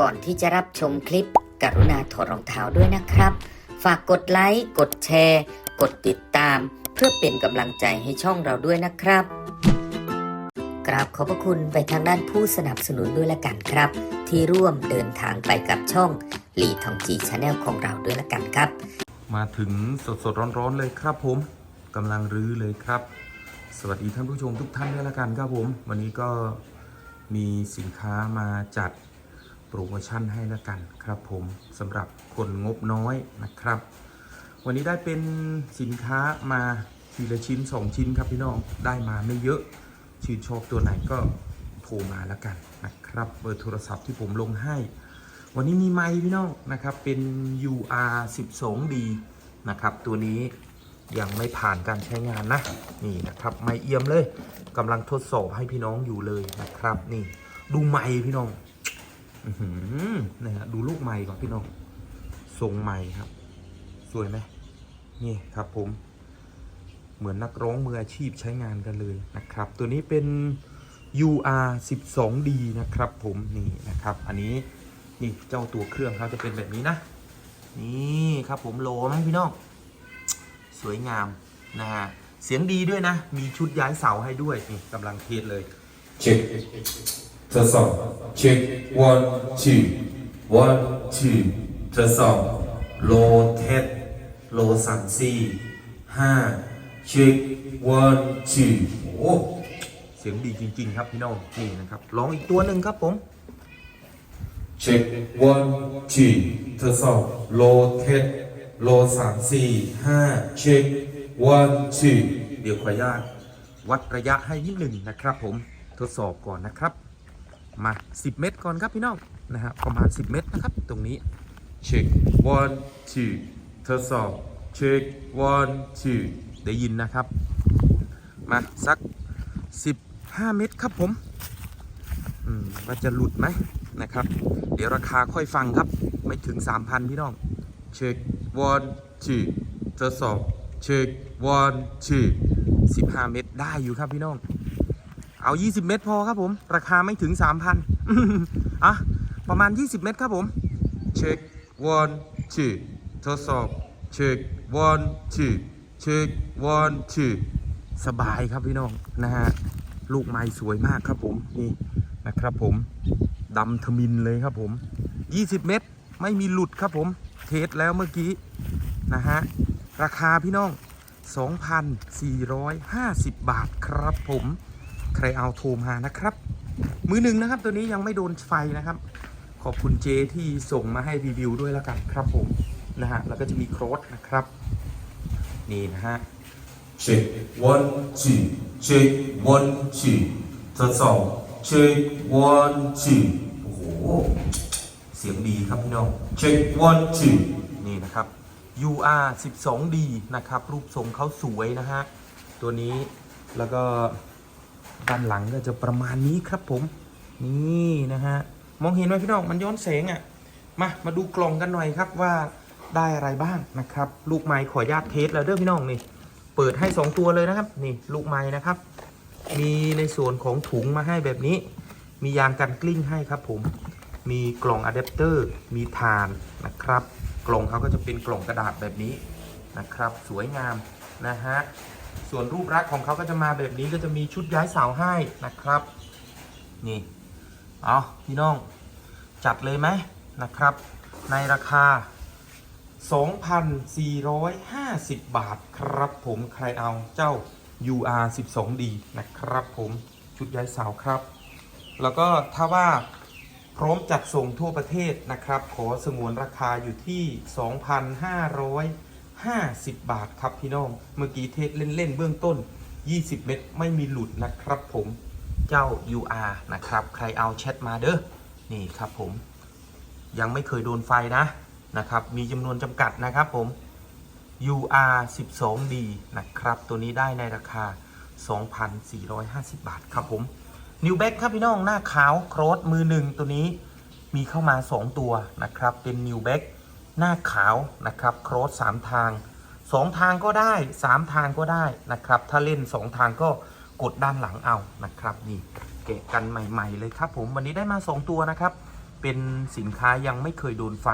ก่อนที่จะรับชมคลิป กรุณาถอดรองเท้าด้วยนะครับ ฝากกดไลค์ กดแชร์ กดติดตาม เพื่อเป็นกำลังใจให้ช่องเราด้วยนะครับ กราบขอบพระคุณไปทางด้านผู้สนับสนุนด้วยละกันครับ ที่ร่วมเดินทางไปกับช่องหลีทองจีชาแนลของเราด้วยละกันครับ มาถึงสดสดๆร้อนๆเลยครับผมกำลังรื้อเลยครับ สวัสดีท่านผู้ชมทุกท่านด้วยละกันครับผม วันนี้ก็มีสินค้ามาจัด โปรโมชั่นให้ละกันครับผมสำหรับคนงบน้อยนะครับ วันนี้ได้เป็นสินค้ามาทีละชิ้น 2 ชิ้นครับพี่น้องได้มาไม่เยอะชื่นชอบตัวไหนก็โทรมาละกันนะครับเบอร์โทรศัพท์ที่ผมลงให้ วันนี้มีไมค์พี่น้องนะครับเป็น UR 12D นะครับตัวนี้ยังไม่ผ่านการใช้งานนะนี่นะครับไมค์เอี่ยมเลยกำลังทดสอบให้พี่น้องอยู่เลยนะครับ นี่ ดูไมค์พี่น้อง นะฮะดูลูกไมค์ก่อนพี่น้องทรงไมค์ครับ สวยไหมนี่ครับผม เหมือนนักร้องมืออาชีพใช้งานกันเลยนะครับ ตัวนี้เป็น UR 12D นะครับผมนี่นะครับ อันนี้นี่เจ้าตัวเครื่องเขาจะเป็นแบบนี้นะ นี่ครับผมโลไหมพี่น้องสวยงามนะฮะเสียงดีด้วยนะ มีชุดย้ายเสาให้ด้วยนี่กำลังเทสเลย ทดสอบ check one two one two ทดสอบโลเทสโลสันซีห้า check one two โอ้เสียงดีจริง ๆ ครับพี่น้องนี่นะครับลองอีกตัวหนึ่งครับผม check one two ทดสอบ low test โลสามสี่ห้า check one two เดี๋ยวขออนุญาตวัดระยะให้นิดหนึ่งนะครับผมทดสอบก่อนนะครับ มา 10 เมตรก่อนครับพี่น้องนะฮะประมาณ 10 เมตรนะครับ ตรงนี้ check one two ทดสอบ check one two ได้ยินนะครับ มาสัก 15 เมตรครับผมอืมว่าจะหลุดไหมนะครับ เดี๋ยวราคาค่อยฟังครับ ไม่ถึง 3,000 พี่น้อง check one two ทดสอบ check one two 15 เมตรได้อยู่ครับพี่น้อง เอา 20 เมตรพอครับผม ราคาไม่ถึง 3,000อะประมาณ 20 เมตรครับผม check one two ทดสอบ check one two check one two สบายครับพี่น้องนะฮะลูกไม้สวยมากครับผมนี่นะครับผมดำทมินเลยครับผม 20 เมตรไม่มีหลุดครับผม เทสแล้วเมื่อกี้นะฮะราคาพี่น้อง 2,450 บาทครับผม ใครเอาโทรมานะครับ มือหนึ่งนะครับ ตัวนี้ยังไม่โดนไฟนะครับ ขอบคุณเจที่ส่งมาให้รีวิวด้วยแล้วกันครับผมนะฮะแล้วก็จะมีโครสนะครับ นี่นะฮะ check one two check one two ทดสอบ check one two โอ้โหเสียงดีครับพี่น้อง check one two นี่นะครับ UR 12D นะครับ รูปทรงเขาสวยนะฮะ ตัวนี้แล้วก็ ด้านหลังก็จะประมาณนี้ครับผม นี่นะฮะ มองเห็นไหมพี่น้องมันย้อนแสงอะ่ะ มา มาดูกล่องกันหน่อยครับว่าได้อะไรบ้างนะครับ ลูกไม้ขอญาตเทสแล้วเด้อพี่น้องนี่ เปิดให้ 2 ตัวเลยนะครับ นี่ลูกไม้นะครับ มีในส่วนของถุงมาให้แบบนี้ มียางกันกลิ้งให้ครับผม มีกล่องอะแดปเตอร์ มีฐานนะครับ กล่องเขาก็จะเป็นกล่องกระดาษแบบนี้นะครับ สวยงามนะฮะ ส่วนรูปลักษณ์ของเขาก็จะมาแบบนี้ก็จะมีชุดย้ายเสาให้นะครับ นี่ เอาพี่น้อง จัดเลยไหมนะครับ ในราคา 2,450 บาทครับผมใครเอาเจ้า UR 12D นะครับผมชุดย้ายเสาครับ แล้วก็ถ้าว่าพร้อมจัดส่งทั่วประเทศนะครับ ขอสงวนราคาอยู่ที่ 2,550 บาทครับพี่น้อง เมื่อกี้เทสเล่นๆเบื้องต้น 20 เม็ดไม่มีหลุดนะครับผมเจ้า UR นะครับ ใครเอาแชทมาเด้อนี่ครับผม ยังไม่เคยโดนไฟนะนะครับ มีจำนวนจำกัดนะครับผม UR 12D นะครับ ตัวนี้ได้ในราคา 2,450 บาทครับผมนิวแบ็กครับพี่น้องหน้าขาวโครสมือหนึ่งตัวนี้มีเข้ามา 2 ตัวนะครับ เป็นนิวแบ็ก หน้าขาวนะครับโครส3ทาง2ทางก็ได้3ทางก็ได้นะครับ ถ้าเล่น2ทางก็กดด้านหลังเอานะครับนี่เกะกันใหม่ ๆ เลยครับ ผมวันนี้ได้มา 2 ตัวนะครับ เป็นสินค้ายังไม่เคยโดนไฟ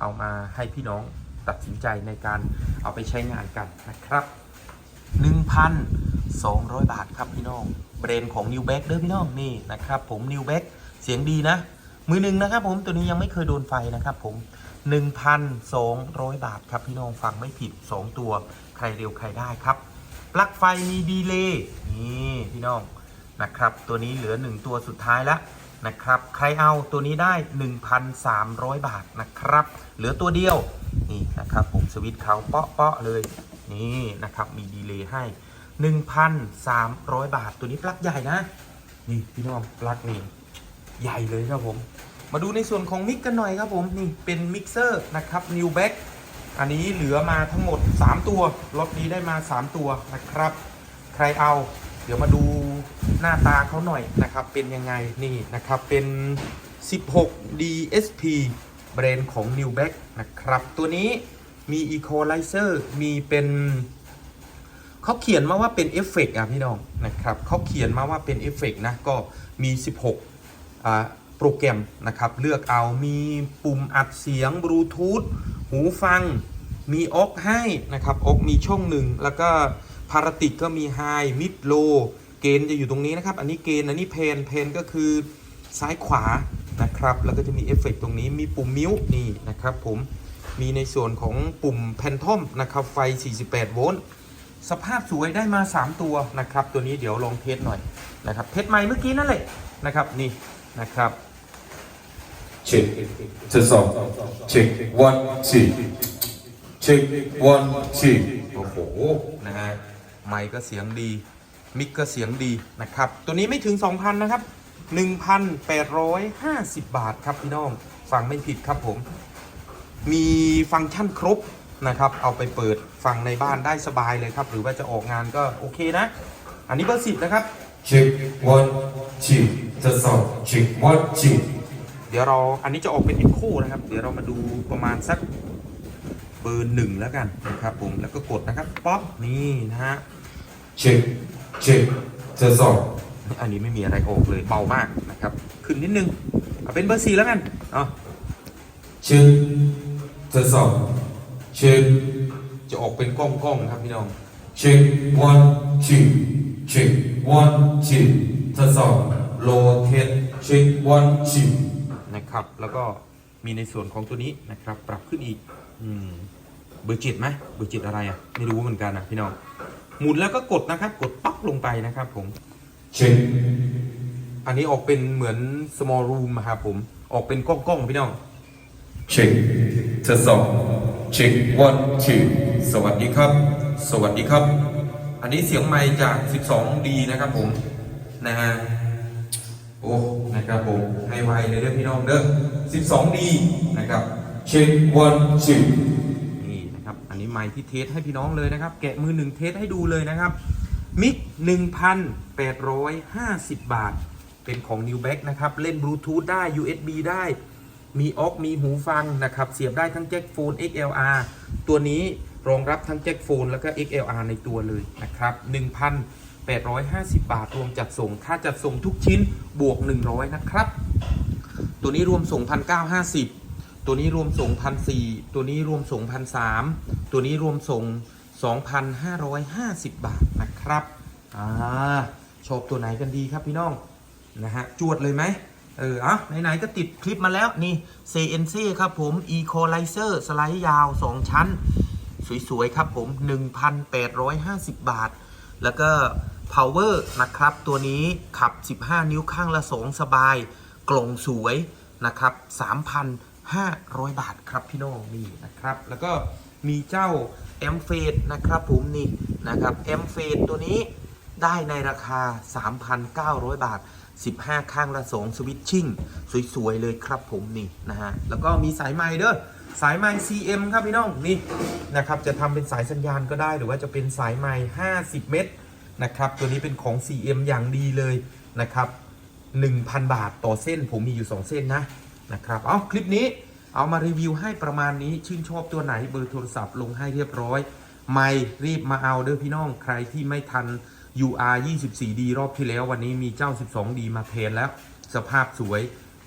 เอามาให้พี่น้องตัดสินใจในการเอาไปใช้งานกันนะครับ 1,200 บาทครับพี่น้องแบรนด์ของ New b a c เด้อพี่น้องนี่นะครับ ผม New b a c เสียงดีนะ มือหนึ่งนะครับ ผมตัวนี้ยังไม่เคยโดนไฟนะครับ ผม 1,200 บาทครับ พี่น้องฟังไม่ผิด 2 ตัวใครเร็วใครได้ครับ ปลั๊กไฟมีดีเลย์นี่พี่น้องนะครับ ตัวนี้เหลือ 1 ตัวสุดท้ายแล้วนะครับ ใครเอาตัวนี้ได้ 1,300 บาทนะครับ เหลือตัวเดียวนี่นะครับผมสวิตช์เขาเปาะๆเลยนี่นะครับมีดีเลย์ให้ 1,300 บาท ตัวนี้ปลั๊กใหญ่นะนี่พี่น้องปลั๊กนี่ใหญ่เลยครับผม มาดูในส่วนของมิกกันหน่อยครับผมนี่เป็นมิกเซอร์นะครับ New b a c อันนี้เหลือมาทั้งหมด 3 ตัวรถนี้ได้มา 3 ตัวนะครับ ใครเอา เดี๋ยวมาดูหน้าตาเขาหน่อยนะครับ เป็นยังไงนี่นะครับเป็น 16 DSP แบรนด์ของ New b a c นะครับ ตัวนี้มี Equalizer มีเป็นเขาเขียนมาว่าเป็นเอฟเฟกต์อะพี่น้องนะครับเขาเขียนมาว่าเป็นเอฟเฟกต์นะก็มี 16อ่า โปรแกรมนะครับ เลือกเอามีปุ่มอัดเสียงบลูทูธหูฟัง มีออกให้นะครับออกมีช่องหนึ่งแล้วก็พาราติกก็มีไฮมิดโลเกณฑ์จะอยู่ตรงนี้นะครับ อันนี้เกณฑ์อันนี้เพนเพนก็คือซ้ายขวานะครับ แล้วก็จะมีเอฟเฟกต์ตรงนี้มีปุ่มมิวนี่นะครับผมมีในส่วนของปุ่มแพนทอมนะครับไฟ 48 โวลต์สภาพสวยได้มา 3 ตัวนะครับ ตัวนี้เดี๋ยวลองเทสหน่อยนะครับเทสใหม่เมื่อกี้นั่นแหละนะครับนี่ นะครับเช็คทดสอบเช็ค one two เช็ค one two โอ้โห นะฮะ ไมค์ก็เสียงดี มิกก็เสียงดีนะครับ ตัวนี้ไม่ถึง 2,000 นะครับ 1,850 บาทครับพี่น้อง ฟังไม่ผิดครับผม มีฟังก์ชันครบนะครับ เอาไปเปิดฟังในบ้านได้สบายเลยครับ หรือว่าจะออกงานก็โอเคนะ อันนี้เบอร์สิบนะครับเช็ค one two ทดสอบเช็ค one two เดี๋ยวเราอันนี้จะออกเป็นอีโคนะครับ เดี๋ยวเรามาดูประมาณสักเบอร์หนึ่งแล้วกันนะครับผมแล้วก็กดนะครับป๊อปนี่นะฮะเช็คเช็คทดสอบอันนี้ไม่มีอะไรออกเลยเบามากนะครับ ขึ้นนิดนึงเอาเป็นเบอร์สี่แล้วกันอ๋อเช็คทดสอบเช็คจะออกเป็นกล้องๆครับพี่น้องเช็ค one two เช็ค one two ทดสอบ โลเทสเช็ค one two นะครับ แล้วก็มีในส่วนของตัวนี้นะครับ ปรับขึ้นอีกอืมเบอร์เจ็ดไหมเบอร์เจ็ดอะไรอะ ไม่รู้เหมือนกันนะพี่น้อง หมุนแล้วก็กดนะครับ กดป๊อกลงไปนะครับผม เช็ค อันนี้ออกเป็นเหมือน small room อะครับผม ออกเป็นกล้องๆพี่น้อง เช็คทดสอบเช็ค one two สวัสดีครับ สวัสดีครับ อันนี้เสียงไมค์จาก 12D นะครับผม นะฮะ โอ้นะครับผมให้ไวเลยเด้อพี่น้องเด้อ 12D นะครับเช็ค one two นี่นะครับอันนี้ไมค์ที่เทสให้พี่น้องเลยนะครับ แกะมือหนึ่งเทสให้ดูเลยนะครับมิก1,850 บาท เป็นของ New b a c นะครับ เล่นบลูทูธได้ USB ได้มีออกมีหูฟังนะครับ เสียบได้ทั้งแจ็คโฟน XLR ตัวนี้รองรับทั้งแจ็คโฟนแล้วก็ XLR ในตัวเลยนะครับ 850 บาท รวมจัดส่ง ค่าจัดส่งทุกชิ้นบวก 100 นะครับ ตัวนี้รวมส่ง 1,950 ตัวนี้รวมส่ง 1,400 ตัวนี้รวมส่ง 1,300 ตัวนี้รวมส่ง 2,550 บาทนะครับ อ่า ชอบตัวไหนกันดีครับพี่น้อง นะฮะ จวดเลยไหมเอออะไหนๆก็ติดคลิปมาแล้วนี่ CNC ครับผม Equalizer สไลด์ยาว 2 ชั้น สวย ๆ ครับผม 1,850 บาท แล้วก็ power นะครับ ตัวนี้ขับ 15 นิ้วข้างละ2สบาย กล่องสวยนะครับ 3,500 บาทครับพี่น้องนี่นะครับ แล้วก็มีเจ้า m f a d นะครับผมนี่นะครับ m f a d ตัวนี้ได้ในราคา 3,900 บาท 15 ข้างละ2สวิตชิ่งสวย ๆ เลยครับผมนี่นะฮะ แล้วก็มีสายไมค์เด้อสายไมค์ CM ครับพี่น้องนี่นะครับ จะทำเป็นสายสัญญาณก็ได้หรือว่าจะเป็นสายไมค์50 เมตร นะครับ ตัวนี้เป็นของ CM อย่างดีเลยนะครับ1,000 บาทต่อเส้นผมมีอยู่ 2 เส้นนะนะครับ เอาคลิปนี้เอามารีวิวให้ประมาณนี้ชื่นชอบตัวไหนเบอร์โทรศัพท์ลงให้เรียบร้อย ไม่รีบมาเอาเด้อพี่น้องใครที่ไม่ทัน UR 24D รอบที่แล้ววันนี้มีเจ้า 12D มาแทนแล้ว สภาพสวย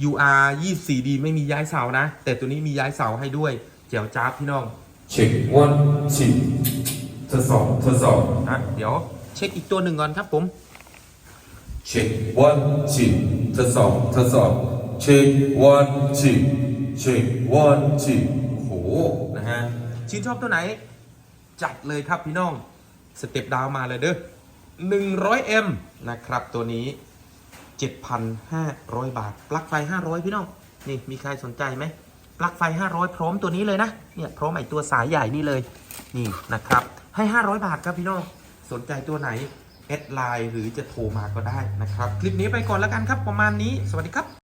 UR 24D ไม่มีย้ายเสานะ แต่ตัวนี้มีย้ายเสาให้ด้วยเจียวจ้าบพี่น้องเช็ค one two ทดสอบทดสอบอะเดี๋ยว เช็คอีกตัวหนึ่งก่อนครับผม เช็ค one two ทดสอบทดสอบเช็ค one two เช็ค one two โอ้โหนะฮะชื่นชอบตัวไหน จัดเลยครับพี่น้อง สเต็ปดาวน์มาเลยเด้อ 100M นะครับตัวนี้7,500บาท ปลั๊กไฟ500พี่น้อง นี่มีใครสนใจไหมปลั๊กไฟ 500 พร้อมตัวนี้เลยนะ เนี่ย พร้อมไอตัวสายใหญ่นี่เลย นี่นะครับ ให้ 500 บาทครับพี่น้อง สนใจตัวไหนแอดไลน์หรือจะโทรมาก็ได้นะครับ คลิปนี้ไปก่อนแล้วกันครับประมาณนี้ สวัสดีครับ